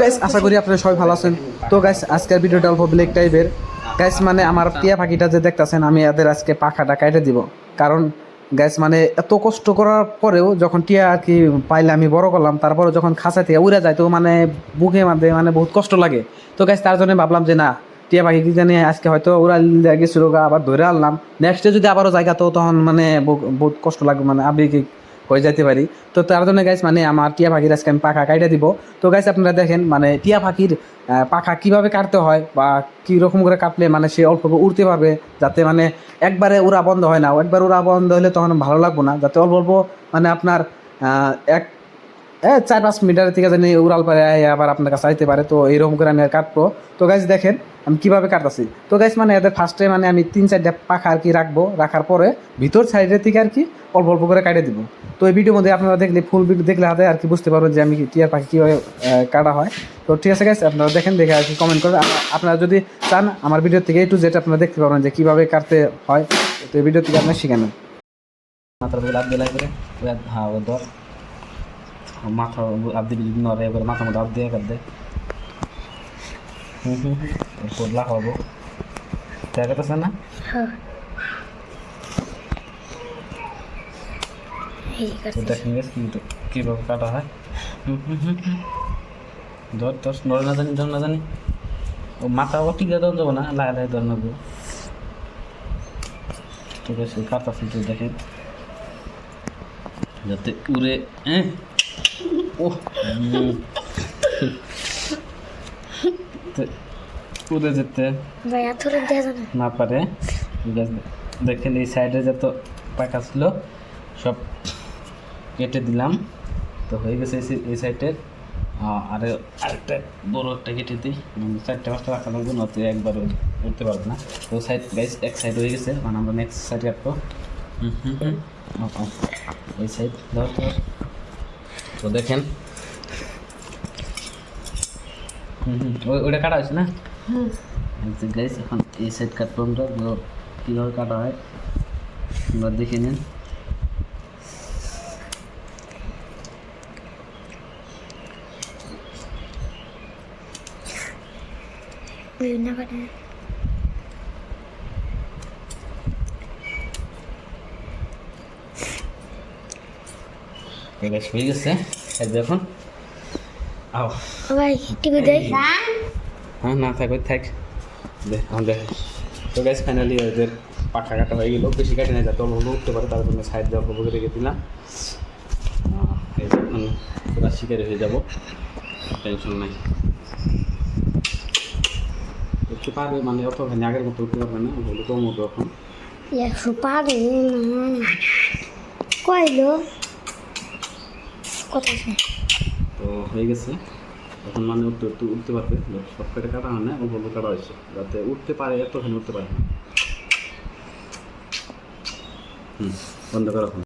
Guys আশা করি আপনারা সবাই ভালো আছেন। তো গাইস আজকের ভিডিওটা অল্প ব্লেক টাইপের গাইস মানে আমার টিয়া পাখিটা যে দেখতাছেন, আমি এদের আজকে পাখাটা কাটে দিব। কারণ গাইস মানে এত কষ্ট করার পরেও যখন টিয়া আর কি পাইলে আমি বড় করলাম তারপরে যখন খাঁচা থেকে উড়ে যায়, তো মানে বুকে মাঝে মানে বহুত কষ্ট লাগে। তো গাইস তার জন্য ভাবলাম যে না, টিয়া পাখি কি জানি আজকে হয়তো উড়া গেছিল আবার ধরে আনলাম। নেক্সটে যদি আবারও জায়গা তো তখন মানে বহুত কষ্ট লাগবে মানে আবেগিক হয়ে যেতে পারি তো তার জন্য গাইস মানে আমার টিয়া পাখির আজকে আমি পাখা কাইটা দিব। তো গাইস আপনারা দেখেন মানে টিয়া পাখির পাখা কীভাবে কাটতে হয় বা কি রকম করে কাটলে মানে সে অল্প উড়তে পারবে, যাতে মানে একবারে ওরা বন্ধ হয় না। একবার ওরা বন্ধ হলে তখন ভালো লাগবো না। যাতে অল্প অল্প মানে আপনার এক এ, চার পাঁচ মিটার থেকে জানি উড়াল পারে আবার আপনার কাছে আইতে পারে, তো এইরকম করে আমি আর কাটবো। তো গাইজ দেখেন, আমি কীভাবে কাটতেছি। তো গাইজ মানে এদের ফার্স্টে মানে আমি তিন চারটা পাখা আর কি রাখব, রাখার পরে ভিতর সাইডের থেকে আর কি অল্প অল্প করে কাটে দিব। তো এই ভিডিওর মধ্যে আপনারা দেখলে ফুল ভিডিও দেখলে হাতে আর কি বুঝতে পারবেন যে আমি টিয়ার পাখি কীভাবে কাটা হয়। তো ঠিক আছে গাইজ আপনারা দেখেন, দেখে আর কি কমেন্ট করবেন আর আপনারা যদি চান, আমার ভিডিও থেকে একটু যেটা আপনারা দেখতে পারবেন যে কীভাবে কাটতে হয়। তো এই ভিডিও থেকে আপনারা শিখে নেন। হ্যাঁ মাথা আপ দিবি যদি নরে এবার মাথার মধ্যে আপ দিয়ে কাট দে। হুম হুম হুম এরপর লাগাবো দেখাতেছে না? হ্যাঁ। দেখেন কিন্তু কীভাবে কাটা হয়। ধর ধর নড়ে না জানি ধর না জানি। ও মাথা ও ঠিক আছে যাব না? লাই লাই ধর নেব। ঠিক আছে কাটাছি তো দেখেন। যাতে উড়ে হ্যাঁ? উড়ে যেতে? না। পারে। দেখেন এই সাইডে যত পাকা ছিল সব কেটে দিলাম। তো হয়ে গেছে এই সাইডের আর আরেকটা বড় একটা কেটে দিই। মানে চারটে পাঁচটা রাখা লাগবে নয়তো একবার উঠতে পারবে না। তো সাইড গাইস এক সাইড হয়ে গেছে। মানে আমরা নেক্সট সাইড কাটবো হুম হুম। এই সাইড ধর। তো দেখেন। হুম হুম ওই- ওইটা কাটা হয়েছে না? গাইস এখন এই সাইড কাটবো আমরা কীভাবে কাটা হয় আমরা দেখে নিন। বিভিন্ন করে গাছ হয়ে গেছে। এই দেখুন। আও। ভাই টিভি দেয় হ্যাঁ না থাক ওই থাক। দেখ দেখ তো গাছ ফাইনালি ওদের পাখা কাটা হয়ে গেলো। বেশি কাটে না যাতে অল্প উঠতে পারে তার জন্য সাইড দিয়ে অল্প রেখে দিলাম। এখন পুরা শিকারি হয়ে যাব। টেনশন নাই। উঠতে পারবে মানে অত মানে আগের মতো উঠতে পারবে না বলে কম উঠবে এখন। একশো পারে না। আছে তো হয়ে গেছে। এখন মানে উঠতে উঠতে উঠতে পারবে। সব কেটে কাটা হয় না অল্প অল্প কাটা হয়েছে। যাতে উঠতে পারে, এতখানি উঠতে পারে না। হুম, বন্ধ করো